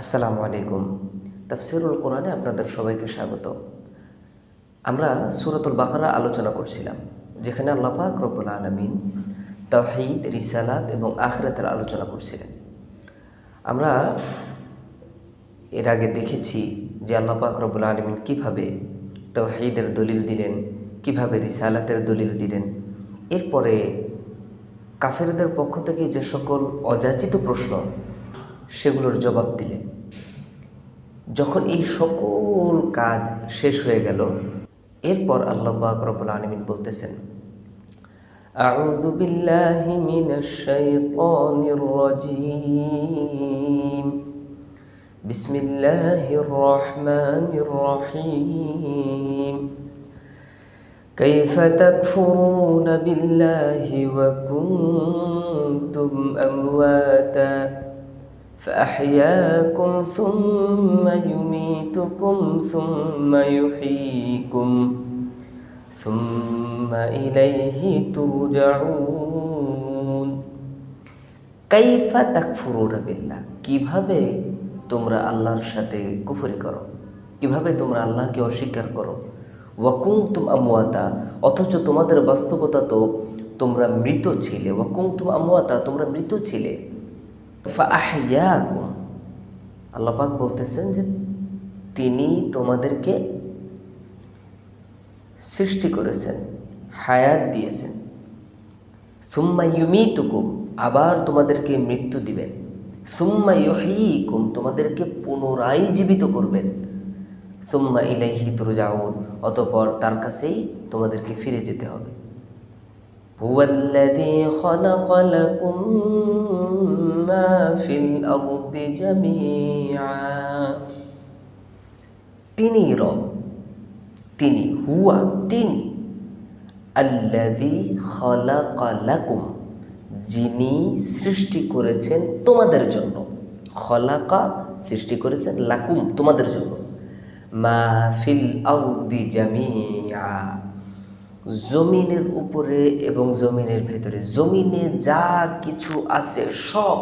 আসসালামু আলাইকুম। তাফসিরুল কোরআনে আপনাদের সবাইকে স্বাগত। আমরা সুরাতুল বাকারা আলোচনা করছিলাম, যেখানে আল্লাহ পাক রব্বুল আলমিন তাহিদ রিসালাত এবং আখরাতের আলোচনা করছিলেন। আমরা এর আগে দেখেছি যে আল্লাহ পাক রব্বুল আলমিন কীভাবে তহিদের দলিল দিলেন, কীভাবে রিসালাতের দলিল দিলেন। এরপরে কাফেরদের পক্ষ থেকে যে সকল অযাচিত প্রশ্ন সেগুলোর জবাব দিলেন যখন এই সকল কাজ শেষ হয়ে গেল এরপর আল্লাহ পাক রব্বুল আলমিন বলতেছেন أعوذ بالله من الشيطان الرجيم بسم الله الرحمن الرحيم كيف تكفرون بالله وكنتم أمواتا فأحياكم ثم يميتكم ثم يحييكم ثم إليه ترجعون কাইফা তাকফুরুনা বিল্লাহ কিভাবে তোমরা আল্লাহর সাথে কুফরি করো কিভাবে তোমরা আল্লাহকে অস্বীকার করো ওয়াকুংতুম আমওয়াতা অথচ তোমাদের বাস্তবতা তো তোমরা মৃত ছিলে ওয়াকুংতুম আমওয়াতা তোমরা মৃত ছিলে ফাহিয়াকুম আল্লাহ পাক বলতেছেন যে তিনি তোমাদেরকে সৃষ্টি করেছেন, হায়াত দিয়েছেন। সুম্মা ইউমিতুকুম, আবার তোমাদেরকে মৃত্যু দিবেন। সুম্মা ইউহিকুম তোমাদেরকে পুনরায় জীবিত করবেন। সুম্মা ইলাইহি তুরজাউন, অতপর তার কাছেই তোমাদেরকে ফিরে যেতে হবে। هو الذي خلق لكم ما في الأرض جميعا তিনি রব তিনি হুয়া তিনি আল্লাদি খলাকালাকুম যিনি সৃষ্টি করেছেন তোমাদের জন্য খলাকা সৃষ্টি করেছেন লাকুম তোমাদের জন্য মা ফিল আউদি জামিয়া জমিনের উপরে এবং জমিনের ভেতরে জমিনে যা কিছু আছে সব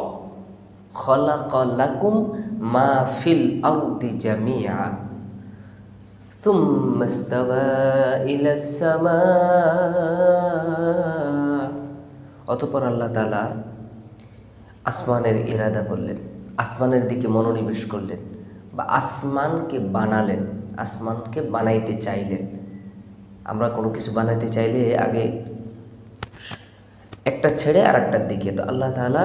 খলাকালাকুম মা ফিল আউদি জামিয়া ثم استوى إلى السماء অতপর আল্লাহ তালা আসমানের ইরাদা করলেন আসমানের দিকে মনোনিবেশ করলেন বা আসমানকে বানালেন আসমানকে বানাইতে চাইলেন আমরা কোনো কিছু বানাইতে চাইলে আগে একটা ছেড়ে আর একটার দিকে তো আল্লাহ তালা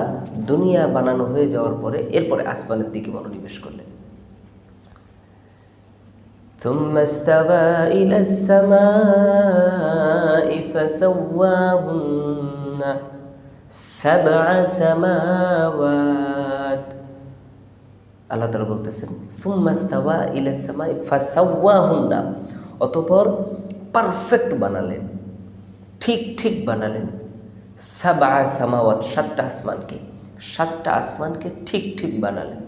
দুনিয়া বানানো হয়ে যাওয়ার পরে এরপরে আসমানের দিকে মনোনিবেশ করলেন ثم استوى إلى السماء فسواهن سبع سماوات আল্লাহ তালা বলতেছেন সুম্মাস্তাওয়া ইলাসামাই ফাসাওয়াহুন্না অতপর পারফেক্ট বানালেন, ঠিক ঠিক বানালেন। সাবা সামাওয়াত, সাতটা আসমানকে সাতটা আসমানকে ঠিক ঠিক বানালেন।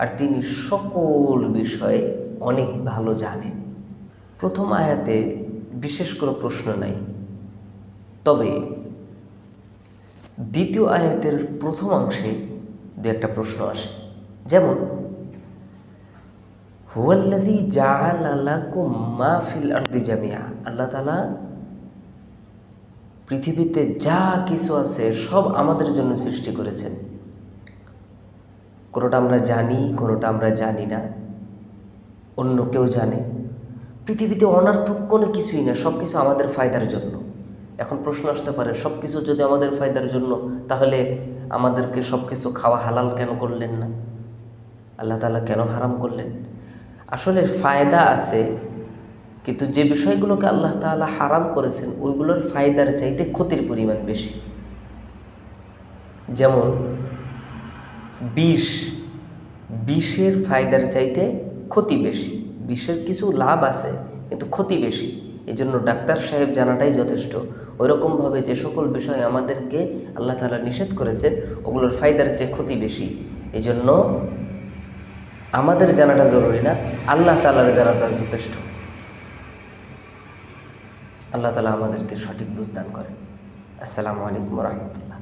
আর তিনি সকল বিষয়ে অনেক ভালো জানেন। প্রথম আয়াতে বিশেষ কোনো প্রশ্ন নাই। তবে দ্বিতীয় আয়াতের প্রথম অংশে দু একটা প্রশ্ন আসে। যেমন হুয়াল্লাদি জাহাল আলাকুম মা ফিল আর্দি জামিয়া আল্লাহ তালা পৃথিবীতে যা কিছু আছে সব আমাদের জন্য সৃষ্টি করেছেন। কোনোটা আমরা জানি, কোনোটা আমরা জানি না। অন্য কেউ জানে। পৃথিবীতে অনার্থক কোনো কিছুই না, সব কিছু আমাদের ফায়দার জন্য। এখন প্রশ্ন আসতে পারে, সব কিছু যদি আমাদের ফায়দার জন্য, তাহলে আমাদেরকে সব কিছু খাওয়া হালাল কেন করলেন না? আল্লাহ তালা কেন হারাম করলেন? আসলে ফায়দা আছে, কিন্তু যে বিষয়গুলোকে আল্লাহ তালা হারাম করেছেন, ওইগুলোর ফায়দার চাইতে ক্ষতির পরিমাণ বেশি। যেমন, বিষ, বিষের ফায়দার চাইতে ক্ষতি বেশি। বিষের কিছু লাভ আছে, কিন্তু ক্ষতি বেশি। এই জন্য ডাক্তার সাহেব জানাটাই যথেষ্ট। ওইরকমভাবে যে সকল বিষয় আমাদেরকে আল্লাহ তালা নিষেধ করেছেন, ওগুলোর ফায়দার চেয়ে ক্ষতি বেশি। এই জন্য আমাদের জানাটা জরুরি না, আল্লাহ তালার জানাটা যথেষ্ট। আল্লাহ তালা আমাদেরকে সঠিক বুঝদান করেন। আসসালামু আলাইকুম রহমতুল্লাহ।